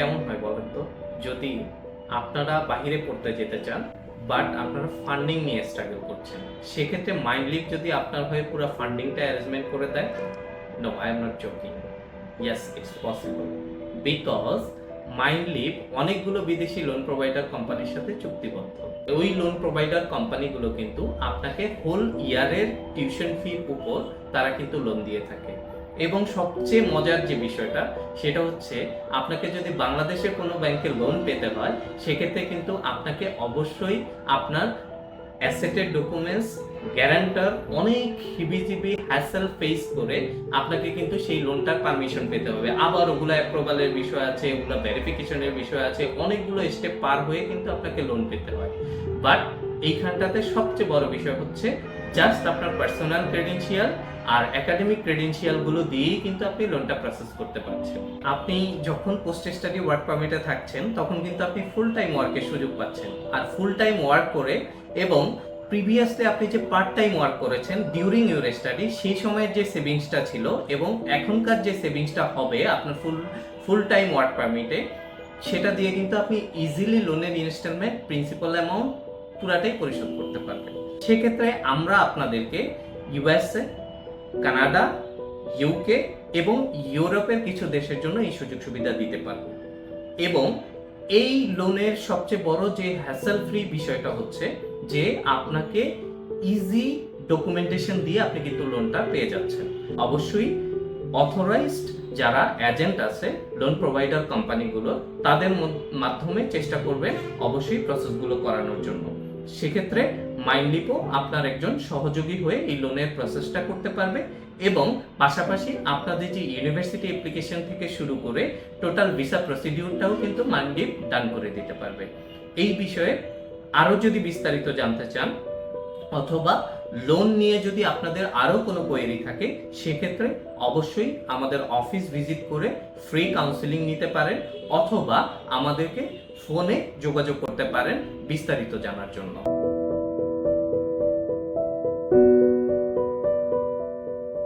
কেমন হয় বলেন তো? যদি আপনারা বাইরে পড়তে যেতে চান বাট আপনারা ফান্ডিং নিয়ে স্ট্রাগল করছেন, সেক্ষেত্রে মাইন্ডলিপ যদি আপনার হয়ে পুরো ফান্ডিংটা অ্যারেঞ্জমেন্ট করে দেয় no I am not joking yes it's possible because Mindleap অনেকগুলো বিদেশি লোন প্রোভাইডার কোম্পানির সাথে চুক্তিবদ্ধ। ওই লোন প্রোভাইডার কোম্পানিগুলো কিন্তু আপনাকে হোল ইয়ারের টিউশন ফির উপর তারা কিন্তু লোন দিয়ে থাকে। এবং সবচেয়ে মজার যে বিষয়টা, সেটা হচ্ছে আপনাকে যদি বাংলাদেশের কোনো ব্যাংকে লোন পেতে হয়, সেক্ষেত্রে কিন্তু আপনাকে অবশ্যই আপনার অ্যাসেটের ডকুমেন্টস গ্যারান্টার অনেক হিবিজিবি হ্যাসেল ফেস করে আপনাকে কিন্তু সেই লোনটার পারমিশন পেতে হবে। আবার ওগুলো অ্যাপ্রুভালের বিষয় আছে, ওগুলো ভেরিফিকেশনের বিষয় আছে, অনেকগুলো স্টেপ পার হয়ে কিন্তু আপনাকে লোন পেতে হয়। বাট এইখানটাতে সবচেয়ে বড় বিষয় হচ্ছে জাস্ট আপনার পার্সোনাল ক্রেডেন্সিয়াল আর একাডেমিক ক্রেডেন্সিয়ালগুলো দিয়েই কিন্তু আপনি লোনটা প্রসেস করতে পারছেন। আপনি যখন পোস্ট স্টাডি ওয়ার্ক পারমিটে থাকছেন, তখন কিন্তু আপনি ফুল টাইম ওয়ার্কের সুযোগ পাচ্ছেন। আর ফুল টাইম ওয়ার্ক করে এবং প্রিভিয়াসলি আপনি যে পার্ট টাইম ওয়ার্ক করেছেন ডিউরিং ইউর স্টাডি সেই সময়ের যে সেভিংসটা ছিল এবং এখনকার যে সেভিংসটা হবে আপনার ফুল ফুল টাইম ওয়ার্ক পারমিটে সেটা দিয়ে কিন্তু আপনি ইজিলি লোনের ইনস্টলমেন্ট প্রিন্সিপাল অ্যামাউন্ট পুরাটাই পরিশোধ করতে পারবেন সেক্ষেত্রে আমরা আপনাদেরকে ইউএসএ কানাডা ইউকে এবং ইউরোপের কিছু দেশের জন্য এই সুযোগ সুবিধা দিতে পারব। এবং এই লোনের সবচেয়ে বড় যে হ্যাসেল ফ্রি বিষয়টা হচ্ছে যে আপনাকে ইজি ডকুমেন্টেশন দিয়ে আপনি কিন্তু লোনটা পেয়ে যাচ্ছেন। অবশ্যই অথরাইজড যারা এজেন্ট আছে লোন প্রোভাইডার কোম্পানিগুলো তাদের মাধ্যমে চেষ্টা করবেন অবশ্যই প্রসেসগুলো করানোর জন্য। সেক্ষেত্রে মাইনলিপো আপনার একজন সহযোগী হয়ে এই লোনের প্রসেসটা করতে পারবে এবং পাশাপাশি আপনাদের যে ইউনিভার্সিটি অ্যাপ্লিকেশন থেকে শুরু করে টোটাল ভিসা প্রসিডিউরটাও কিন্তু মাইন্ডলিপ ডান করে দিতে পারবে। এই বিষয়ে আরও যদি বিস্তারিত জানতে চান, অথবা লোন নিয়ে যদি আপনাদের আরও কোনো কোয়েরি থাকে, সেক্ষেত্রে অবশ্যই আমাদের অফিস ভিজিট করে ফ্রি কাউন্সিলিং নিতে পারেন অথবা আমাদেরকে ফোনে যোগাযোগ করতে পারেন বিস্তারিত জানার জন্য।